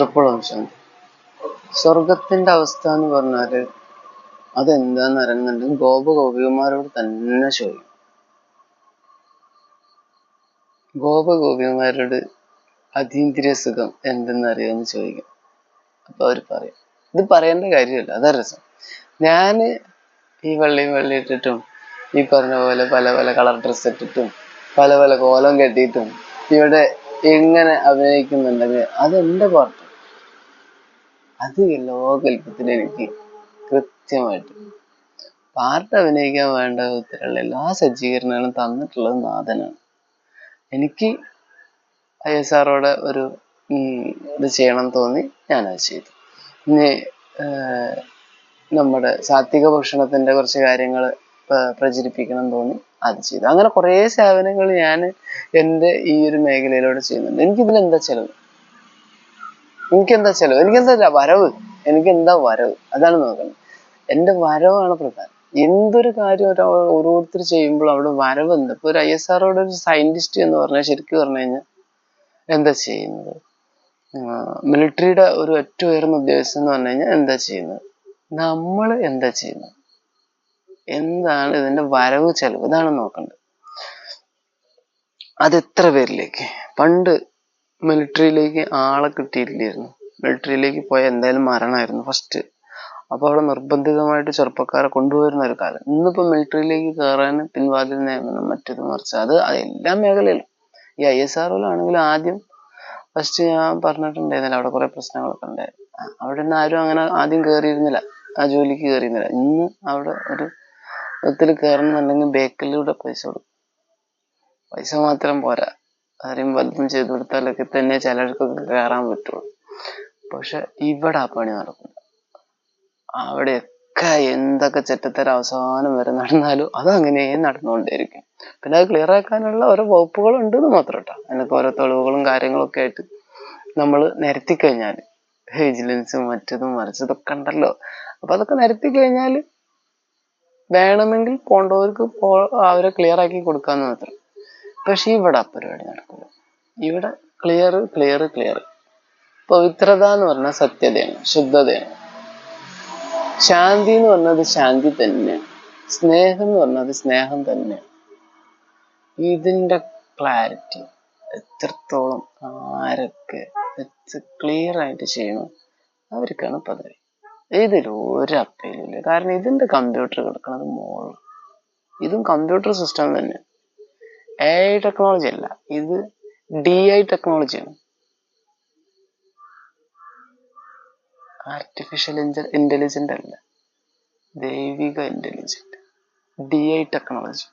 Triple option സ്വർഗത്തിന്റെ അവസ്ഥ എന്ന് പറഞ്ഞാൽ അതെന്താന്ന് അറിയുന്നുണ്ടെങ്കിൽ ഗോപ ഗോപികമാരോട് തന്നെ ചോദിക്കും. ഗോപ ഗോപികമാരോട് അതീന്ദ്രിയ സുഖം എന്തെന്ന് അറിയാമെന്ന് ചോദിക്കും. അപ്പൊ അവർ പറയും. ഇത് പറയേണ്ട കാര്യമല്ല അതാ രസം. ഞാൻ ഈ വെള്ളയും വെള്ളി ഇട്ടിട്ടും ഈ പറഞ്ഞ പോലെ പല പല കളർ ഡ്രസ് ഇട്ടിട്ടും പല പല കോലം കെട്ടിയിട്ടും ഇവിടെ എങ്ങനെ അഭിനയിക്കുന്നുണ്ടെങ്കിൽ അതെന്റെ പാർട്ട് അത് ലോകത്തിൽ എനിക്ക് കൃത്യമായിട്ട് പാർട്ട് അഭിനയിക്കാൻ വേണ്ട വിധത്തിലുള്ള എല്ലാ സജ്ജീകരണങ്ങളും തന്നിട്ടുള്ളത് നാഥനാണ്. എനിക്ക് ഐ എസ് ആറോടെ ഒരു ഇത് ചെയ്യണം തോന്നി ഞാനത് ചെയ്തു. പിന്നെ നമ്മുടെ സാത്വിക ഭക്ഷണത്തിന്റെ കുറച്ച് കാര്യങ്ങൾ പ്രചരിപ്പിക്കണം തോന്നി അത് ചെയ്തു. അങ്ങനെ കുറേ സേവനങ്ങൾ ഞാൻ എന്റെ ഈ ഒരു മേഖലയിലൂടെ ചെയ്യുന്നുണ്ട്. എനിക്കിതിൽ എന്താ ചെലവ്? എനിക്കെന്താ ചെലവ്? എനിക്കെന്താ വരവ്. എനിക്കെന്താ വരവ്? അതാണ് നോക്കുന്നത് എന്റെ വരവാണ് പ്രധാനം. എന്തൊരു കാര്യം ഒരാൾ ഓരോരുത്തർ ചെയ്യുമ്പോൾ അവിടെ വരവ് എന്താ ഇപ്പൊ ഒരു ഐ എസ് ആറോടെ ഒരു സയന്റിസ്റ്റ് എന്ന് പറഞ്ഞാൽ ശരിക്കും പറഞ്ഞു കഴിഞ്ഞാൽ എന്താ ചെയ്യുന്നത്? മിലിറ്ററിയുടെ ഒരു ഏറ്റവും ഉയർന്ന ഉദ്യോഗസ്ഥൻ എന്ന് പറഞ്ഞു കഴിഞ്ഞാൽ എന്താ ചെയ്യുന്നത്? നമ്മൾ എന്താ ചെയ്യുന്നത്? എന്താണ് ഇതിന്റെ വരവ് ചെലവ്? ഇതാണ് നോക്കേണ്ടത്. അത് എത്ര പേരിലേക്ക്? പണ്ട് മിലിറ്ററിയിലേക്ക് ആളെ കിട്ടിയിട്ടില്ലായിരുന്നു. മിലിറ്ററിയിലേക്ക് പോയാൽ എന്തായാലും മരണമായിരുന്നു ഫസ്റ്റ് അപ്പോൾ അവിടെ നിർബന്ധിതമായിട്ട് ചെറുപ്പക്കാരെ കൊണ്ടുവരുന്ന ഒരു കാലം. ഇന്നിപ്പോ മിലിറ്ററിയിലേക്ക് കയറാൻ പിൻവാതിൽ നിയമനം മറ്റൊരു മറിച്ച്. അത് എല്ലാ മേഖലയിലും. ഈ ഐ എസ് ആർഒയിലാണെങ്കിൽ ആദ്യം ഫസ്റ്റ് ഞാൻ പറഞ്ഞിട്ടുണ്ടായിരുന്നില്ല അവിടെ കുറെ പ്രശ്നങ്ങളൊക്കെ ഉണ്ടായിരുന്നു. അവിടെ നിന്ന് ആരും അങ്ങനെ ആദ്യം കയറിയിരുന്നില്ല ആ ജോലിക്ക് കയറിയിരുന്നില്ല ഇന്ന് അവിടെ ഒരു വിധത്തിൽ കയറണമെന്നുണ്ടെങ്കിൽ ബേക്കറിലൂടെ പൈസ കൊടുക്കും. പൈസ മാത്രം പോരാ. ആരെയും വലുതും ചെയ്തു കൊടുത്താലൊക്കെ തന്നെ ചിലർക്കൊക്കെ കയറാൻ പറ്റുള്ളൂ. പക്ഷെ ഇവിടെ ആ പണി നടക്കില്ല. അവിടെയൊക്കെ എന്തൊക്കെ ചെറ്റത്തര അവസാനം വരെ നടന്നാലും അത് അങ്ങനെ നടന്നുകൊണ്ടേയിരിക്കും. പിന്നെ അത് ക്ലിയർ ആക്കാനുള്ള ഓരോ വകുപ്പുകൾ ഉണ്ട് എന്ന് മാത്രം കേട്ടോ അതിനൊക്കെ ഓരോ തെളിവുകളും കാര്യങ്ങളൊക്കെ ആയിട്ട് നമ്മൾ നിരത്തി കഴിഞ്ഞാൽ വിജിലൻസും മറ്റതും മറിച്ചതൊക്കെ ഉണ്ടല്ലോ. അപ്പൊ അതൊക്കെ നിരത്തി കഴിഞ്ഞാൽ വേണമെങ്കിൽ പോണ്ടവർക്ക് അവരെ ക്ലിയർ ആക്കി കൊടുക്കാന്ന് മാത്രം. പക്ഷെ ഇവിടെ ആ പരിപാടി നടക്കില്ല. ഇവിടെ ക്ലിയർ ക്ലിയർ ക്ലിയർ പവിത്രത എന്ന് പറഞ്ഞാൽ സത്യതയാണ് ശുദ്ധതയാണ്. ശാന്തി എന്ന് പറഞ്ഞത് ശാന്തി തന്നെയാണ്. സ്നേഹം എന്ന് പറഞ്ഞത് സ്നേഹം തന്നെയാണ്. ഇതിന്റെ ക്ലാരിറ്റി എത്രത്തോളം ആരൊക്കെ ക്ലിയർ ആയിട്ട് ചെയ്യണം അവർക്കാണ് പദവി. ഇതിൽ ഒരു അപ്പയിലും ഇല്ല. കാരണം ഇതിന്റെ കമ്പ്യൂട്ടർ കിടക്കുന്നത് മോളിൽ ഇതും കമ്പ്യൂട്ടർ സിസ്റ്റം തന്നെ എ ഐ ടെക്നോളജി അല്ല. ഇത് ഡി ഐ ടെക്നോളജിയാണ് ആർട്ടിഫിഷ്യൽ ഇന്റലിജന്റ് അല്ല. ദൈവിക ഇന്റലിജന്റ് ഡി ഐ ടെക്നോളജി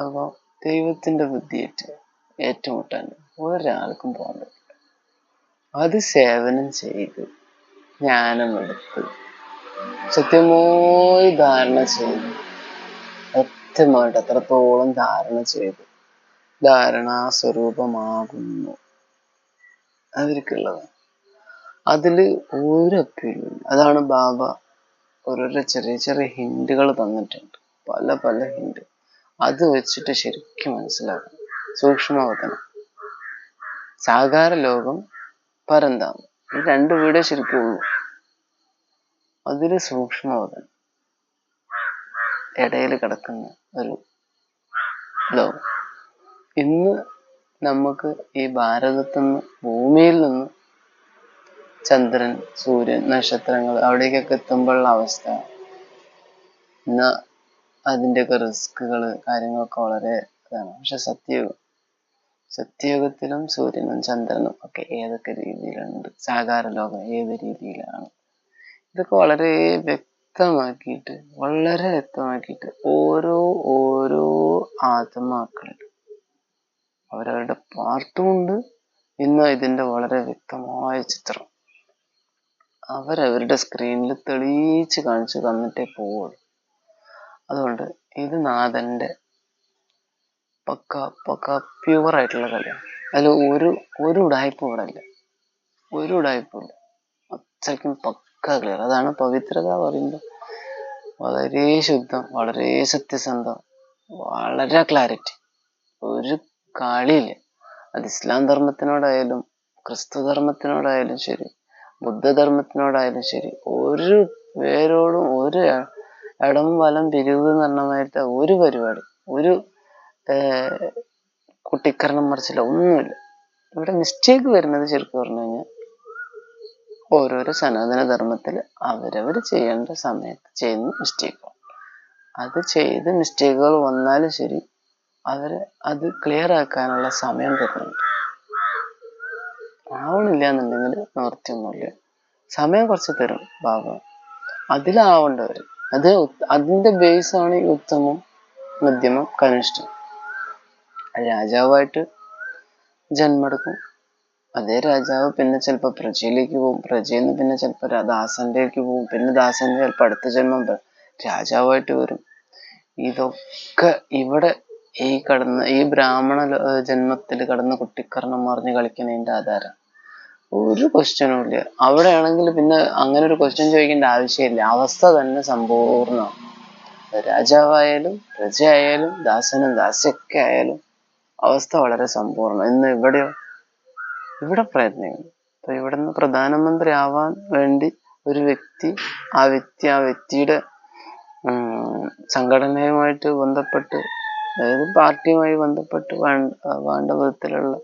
അപ്പോൾ ദൈവത്തിന്റെ ബുദ്ധിയേറ്റ് ഏറ്റുമുട്ടാൻ ഒരാൾക്കും പോകാൻ പറ്റില്ല. അത് സേവനം ചെയ്ത് ജ്ഞാനമെടുത്ത് സത്യമായി ധാരണ ചെയ്ത് സത്യമായിട്ട് എത്രത്തോളം ധാരണ ചെയ്ത്. ധാരണാസ്വരൂപമാകുന്നു. അവർക്കുള്ളത് അതിൽ ഒരു അപ്പീലും അതാണ് ബാബ ഓരോരോ ചെറിയ ചെറിയ ഹിന്റുകൾ തന്നിട്ടുണ്ട്. പല പല ഹിന്റ് അത് വെച്ചിട്ട് ശരിക്കും മനസ്സിലാക്കണം. സൂക്ഷ്മവതനം. സാകാര ലോകം പരന്താമം. ഈ രണ്ട് വീടേ ശരിക്കും ഉള്ളൂ അതിൽ സൂക്ഷ്മവതനം. ഇടയിൽ കിടക്കുന്ന ഒരു ഇതാവും ഇന്ന് നമുക്ക് ഈ ഭാരതത്തിൽ നിന്ന് ഭൂമിയിൽ നിന്ന് ചന്ദ്രൻ സൂര്യൻ നക്ഷത്രങ്ങൾ അവിടേക്കൊക്കെ എത്തുമ്പോഴുള്ള അവസ്ഥ. ഇന്ന് അതിന്റെയൊക്കെ റിസ്കുകൾ കാര്യങ്ങളൊക്കെ വളരെ ഇതാണ്. പക്ഷെ സത്യയുഗം സത്യയുഗത്തിലും സൂര്യനും ചന്ദ്രനും ഒക്കെ ഏതൊക്കെ രീതിയിലുണ്ട്? സാകാര ലോകം ഏത് രീതിയിലാണ്? ഇതൊക്കെ വളരെ വ്യക്തമാക്കിയിട്ട് വളരെ വ്യക്തമാക്കിയിട്ട് ഓരോ ഓരോ ആത്മാക്കൾ അവരവരുടെ പാർട്ടുമുണ്ട് എന്ന ഇതിന്റെ വളരെ വ്യക്തമായ ചിത്രം. അവരവരുടെ സ്ക്രീനിൽ തെളിയിച്ച് കാണിച്ചു തന്നിട്ടേ പോവുള്ളൂ. അതുകൊണ്ട് ഇത് നാഥന്റെ പക്ക പക്ക പ്യുവർ ആയിട്ടുള്ള കളിയാണ് അതിൽ ഒരു ഒരു ഉടായ്പ ഇവിടെ ഇല്ല ഒരു ഉടായ്പ ഇല്ല. അത്രയ്ക്കും പക്ക ക്ലിയർ അതാണ് പവിത്രത പറയുമ്പോൾ വളരെ ശുദ്ധം വളരെ സത്യസന്ധം വളരെ ക്ലാരിറ്റി. ഒരു കളിയില്ല. അത് ഇസ്ലാം ധർമ്മത്തിനോടായാലും ക്രിസ്തു ധർമ്മത്തിനോടായാലും ശരി ബുദ്ധധർമ്മത്തിനോടായാലും ശരി ഒരു പേരോടും ഒരു ഇടം വലം പിരിവ് എന്ന് ഒരു പരിപാടി ഒരു കുട്ടിക്കരണം മറിച്ചില്ല ഒന്നുമില്ല. ഇവിടെ മിസ്റ്റേക്ക് വരുന്നത് ശരിക്കും പറഞ്ഞു കഴിഞ്ഞാൽ ഓരോരോ സനാതന ധർമ്മത്തിൽ അവരവർ ചെയ്യേണ്ട സമയത്ത് ചെയ്യുന്ന മിസ്റ്റേക്കുകൾ അത് ചെയ്ത് മിസ്റ്റേക്കുകൾ വന്നാലും ശരി അവർ അത് ക്ലിയർ ആക്കാനുള്ള സമയം തരുന്നുണ്ട്. ആവണില്ല എന്നുണ്ടെങ്കിൽ നിവർത്തിയൊന്നുമില്ല സമയം കുറച്ച് തരും ബാബ അതിലാവേണ്ടവർ അത് അതിന്റെ ബേസ് ആണ് ഈ ഉത്തമം മധ്യമം കനിഷ്ഠം. രാജാവായിട്ട് ജന്മെടുക്കും അതേ രാജാവ് പിന്നെ ചിലപ്പോൾ പ്രജയിലേക്ക് പോകും. പ്രജയിൽ നിന്ന് പിന്നെ ചിലപ്പോൾ ദാസന്റേക്ക് പോകും. പിന്നെ ദാസന്റെ ചിലപ്പോൾ അടുത്ത ജന്മം രാജാവായിട്ട് വരും. ഇതൊക്കെ ഇവിടെ ഈ കടന്ന് ഈ ബ്രാഹ്മണ ജന്മത്തിൽ കടന്ന് കുട്ടിക്കർണം മറിഞ്ഞ് കളിക്കുന്നതിന്റെ ആധാരം. ഒരു ക്വസ്റ്റ്യനും ഇല്ല. അവിടെയാണെങ്കിൽ പിന്നെ അങ്ങനെ ഒരു ക്വസ്റ്റ്യൻ ചോദിക്കേണ്ട ആവശ്യമില്ല. അവസ്ഥ തന്നെ സമ്പൂർണമാണ്. രാജാവായാലും പ്രജയായാലും ദാസനും ദാസിയൊക്കെ ആയാലും അവസ്ഥ വളരെ സമ്പൂർണം ഇന്ന് ഇവിടെയോ ഇവിടെ പ്രയത്നങ്ങൾ അപ്പൊ ഇവിടുന്ന് പ്രധാനമന്ത്രി ആവാൻ വേണ്ടി ഒരു വ്യക്തി ആ വ്യക്തി ആ വ്യക്തിയുടെ സംഘടനയുമായിട്ട് ബന്ധപ്പെട്ട് അതായത് പാർട്ടിയുമായി ബന്ധപ്പെട്ട് വേണ്ട വേണ്ട വിധത്തിലുള്ള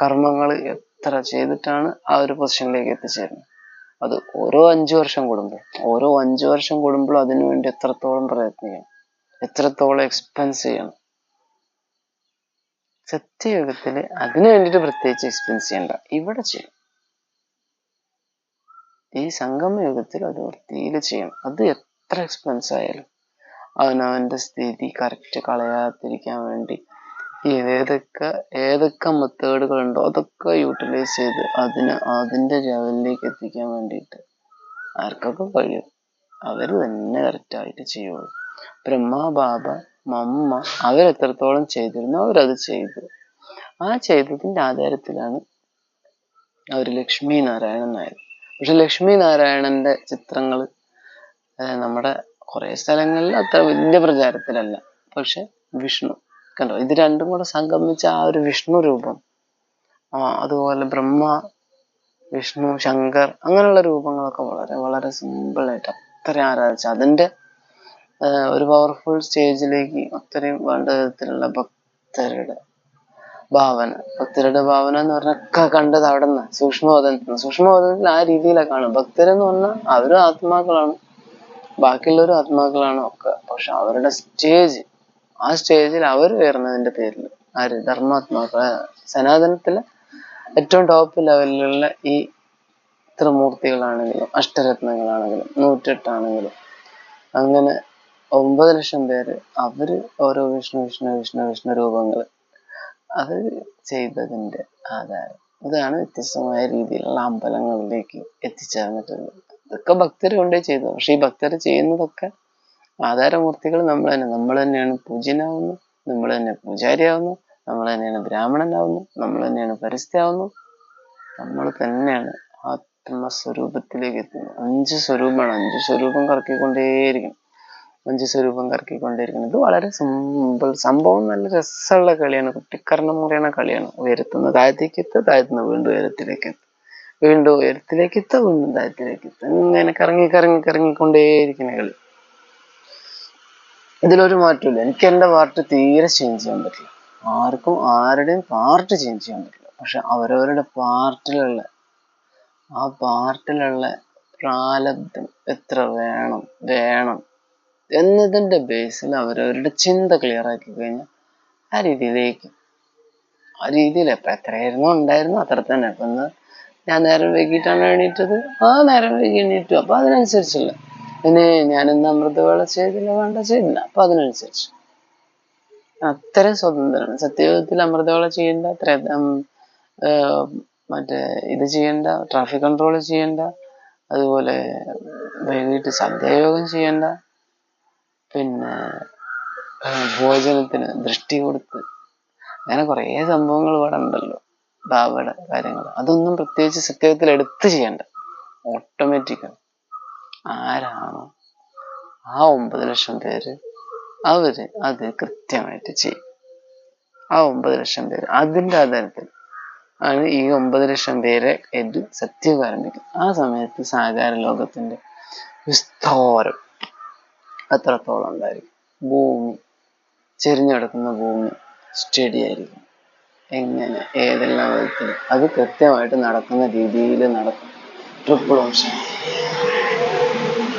കർമ്മങ്ങൾ എത്ര ചെയ്തിട്ടാണ് ആ ഒരു പൊസിഷനിലേക്ക് എത്തിച്ചേരുന്നത്? അത് ഓരോ അഞ്ചു വർഷം കൂടുമ്പോൾ ഓരോ അഞ്ചു വർഷം കൂടുമ്പോൾ അതിനുവേണ്ടി എത്രത്തോളം പ്രയത്നിക്കണം? എത്രത്തോളം എക്സ്പെൻസ് ചെയ്യണം? സത്യയുഗത്തിൽ അതിനു വേണ്ടിട്ട് പ്രത്യേകിച്ച് എക്സ്പെൻസ് ചെയ്യണ്ട. ഇവിടെ ചെയ്യണം. ഈ സംഗമ യുഗത്തിൽ അത് വൃത്തിയിൽ ചെയ്യണം. അത് എത്ര എക്സ്പെൻസ് ആയാലും. അവനവന്റെ സ്ഥിതി കറക്റ്റ് കളയാതിരിക്കാൻ വേണ്ടി ഏതൊക്കെ ഏതൊക്കെ മെത്തേഡുകൾ ഉണ്ടോ അതൊക്കെ യൂട്ടിലൈസ് ചെയ്ത് അതിനെ അതിന്റെ ലെവലിലേക്ക് എത്തിക്കാൻ വേണ്ടിയിട്ട് ആർക്കൊക്കെ കഴിയും. അവർ തന്നെ കറക്റ്റായിട്ട് ചെയ്യുള്ളൂ. ബ്രഹ്മ ബാബ മമ്മ അവരെത്രത്തോളം ചെയ്തിരുന്നു അവരത് ചെയ്തു. ആ ചെയ്തതിന്റെ ആധാരത്തിലാണ് അവർ ലക്ഷ്മി നാരായണൻ ആയത്. പക്ഷെ ലക്ഷ്മി നാരായണന്റെ ചിത്രങ്ങൾ നമ്മുടെ കുറെ സ്ഥലങ്ങളിൽ അത്ര വലിയ പ്രചാരത്തിലല്ല. പക്ഷെ വിഷ്ണു കണ്ടോ? ഇത് രണ്ടും കൂടെ സംഗമിച്ച ആ ഒരു വിഷ്ണു രൂപം ആ അതുപോലെ ബ്രഹ്മ വിഷ്ണു ശങ്കർ അങ്ങനെയുള്ള രൂപങ്ങളൊക്കെ വളരെ വളരെ സിമ്പിൾ ആയിട്ട് അത്ര ആരാധിച്ച. അതിന്റെ ഒരു പവർഫുൾ സ്റ്റേജിലേക്ക് അത്രയും വേണ്ട വിധത്തിലുള്ള ഭക്തരുടെ ഭാവന. ഭക്തരുടെ ഭാവന എന്ന് പറഞ്ഞൊക്കെ കണ്ടത് അവിടെ നിന്ന് സൂക്ഷ്മവതനത്തിൽ സൂക്ഷ്മബോധനത്തിൽ ആ രീതിയിലാണ് കാണും ഭക്തരെന്ന് പറഞ്ഞാൽ അവരും ആത്മാക്കളാണ്. ബാക്കിയുള്ളവരും ആത്മാക്കളാണ് ഒക്കെ. പക്ഷെ അവരുടെ സ്റ്റേജ് ആ സ്റ്റേജിൽ അവർ ഉയർന്നതിന്റെ പേരിൽ ആര്? ധർമാത്മാക്കൾ സനാതനത്തിലെ ഏറ്റവും ടോപ്പ് ലെവലിലുള്ള ഈ ത്രിമൂർത്തികളാണെങ്കിലും അഷ്ടരത്നങ്ങളാണെങ്കിലും നൂറ്റെട്ടാണെങ്കിലും അങ്ങനെ ഒമ്പത് ലക്ഷം പേര് അവർ ഓരോ വിഷ്ണു വിഷ്ണു വിഷ്ണു വിഷ്ണു രൂപങ്ങൾ അത് ചെയ്തതിന്റെ ആധാരം. ഇതാണ് വ്യത്യസ്തമായ രീതിയിലുള്ള അമ്പലങ്ങളിലേക്ക് എത്തിച്ചേർന്നിട്ടുള്ളത്. ഇതൊക്കെ ഭക്തർ കൊണ്ടേ ചെയ്തു. പക്ഷെ ഈ ഭക്തർ ചെയ്യുന്നതൊക്കെ ആധാരമൂർത്തികൾ നമ്മൾ തന്നെ. നമ്മൾ തന്നെയാണ് പൂജ്യനാവുന്നു നമ്മൾ തന്നെ പൂജാരിയാവുന്നു നമ്മൾ തന്നെയാണ് ബ്രാഹ്മണനാവുന്നു നമ്മൾ തന്നെയാണ് പരിസ്ഥിതിയാവുന്നു. നമ്മൾ തന്നെയാണ് ആത്മസ്വരൂപത്തിലേക്ക് എത്തുന്നത്. അഞ്ച് സ്വരൂപമാണ്. അഞ്ച് സ്വരൂപം കറക്കിക്കൊണ്ടേയിരിക്കണം അഞ്ച് സ്വരൂപം കറക്കിക്കൊണ്ടേയിരിക്കണം ഇത് വളരെ സിമ്പിൾ സംഭവം നല്ല രസമുള്ള കളിയാണ്. കുട്ടിക്കരണം മുറിയണ കളിയാണ് ഉയരത്തുന്ന താഴത്തേക്ക് എത്തുക താഴ്ത്തുന്ന വീണ്ടും ഉയരത്തിലേക്ക് എത്തുക. വീണ്ടും ഉയരത്തിലേക്ക് എത്തുക വീണ്ടും താഴത്തിലേക്ക് എത്തുക. ഇങ്ങനെ കറങ്ങി കറങ്ങി കറങ്ങിക്കൊണ്ടേയിരിക്കുന്ന കളി. ഇതിലൊരു മാറ്റമില്ല. എനിക്ക് എന്റെ പാർട്ട് തീരെ ചേഞ്ച് ചെയ്യാൻ പറ്റില്ല. ആർക്കും ആരുടെയും പാർട്ട് ചേഞ്ച് ചെയ്യാൻ പറ്റില്ല. പക്ഷെ അവരവരുടെ പാർട്ടിലുള്ള ആ പാർട്ടിലുള്ള പ്രാലബ്ധം എത്ര വേണം വേണം. എന്നതിന്റെ ബേസിൽ അവരവരുടെ ചിന്ത ക്ലിയർ ആക്കി കഴിഞ്ഞാൽ ആ രീതിയിലേക്ക്. ആ രീതിയിൽ എപ്പം എത്രയായിരുന്നു ഉണ്ടായിരുന്നു അത്ര തന്നെ. അപ്പം ഇന്ന് ഞാൻ നേരം വൈകിട്ടാണ് എണീറ്റത്. ആ നേരം വൈകി എണീറ്റു. അപ്പം അതിനനുസരിച്ചില്ല. പിന്നെ ഞാൻ ഇന്ന് അമൃതവേള ചെയ്തില്ല വേണ്ട ചെയ്തില്ല. അപ്പം അതിനനുസരിച്ച്. അത്രയും സ്വതന്ത്രമാണ് സത്യയോഗത്തിൽ അമൃതവേള ചെയ്യേണ്ട അത്ര മറ്റേ ഇത് ചെയ്യണ്ട ട്രാഫിക് കൺട്രോൾ ചെയ്യണ്ട അതുപോലെ വൈകിട്ട് സദ്യയോഗം ചെയ്യണ്ട പിന്നെ ഭോജനത്തിന് ദൃഷ്ടി കൊടുത്ത്. അങ്ങനെ കുറേ സംഭവങ്ങൾ ഇവിടെ ഉണ്ടല്ലോ. ബാബയുടെ കാര്യങ്ങൾ. അതൊന്നും പ്രത്യേകിച്ച് സത്യത്തിൽ എടുത്ത് ചെയ്യണ്ട. ഓട്ടോമാറ്റിക്കാണ് ആരാണോ ആ ഒമ്പത് ലക്ഷം പേര് അവർ അത് കൃത്യമായിട്ട് ചെയ്യും. ആ ഒമ്പത് ലക്ഷം പേര് അതിന്റെ ആധാരത്തിൽ ആണ് ഈ ഒമ്പത് ലക്ഷം പേരെ ഇത് സത്യം ആരംഭിക്കും ആ സമയത്ത് സാകാര ലോകത്തിന്റെ വിസ്താരം അത്രത്തോളം ഉണ്ടായിരിക്കും. ഭൂമി ചെരിഞ്ഞു കിടക്കുന്ന ഭൂമി സ്റ്റഡി ആയിരിക്കും. എങ്ങനെ ഏതെല്ലാം വിധത്തിൽ അത് കൃത്യമായിട്ട് നടക്കുന്ന രീതിയിൽ നടക്കും. Triple option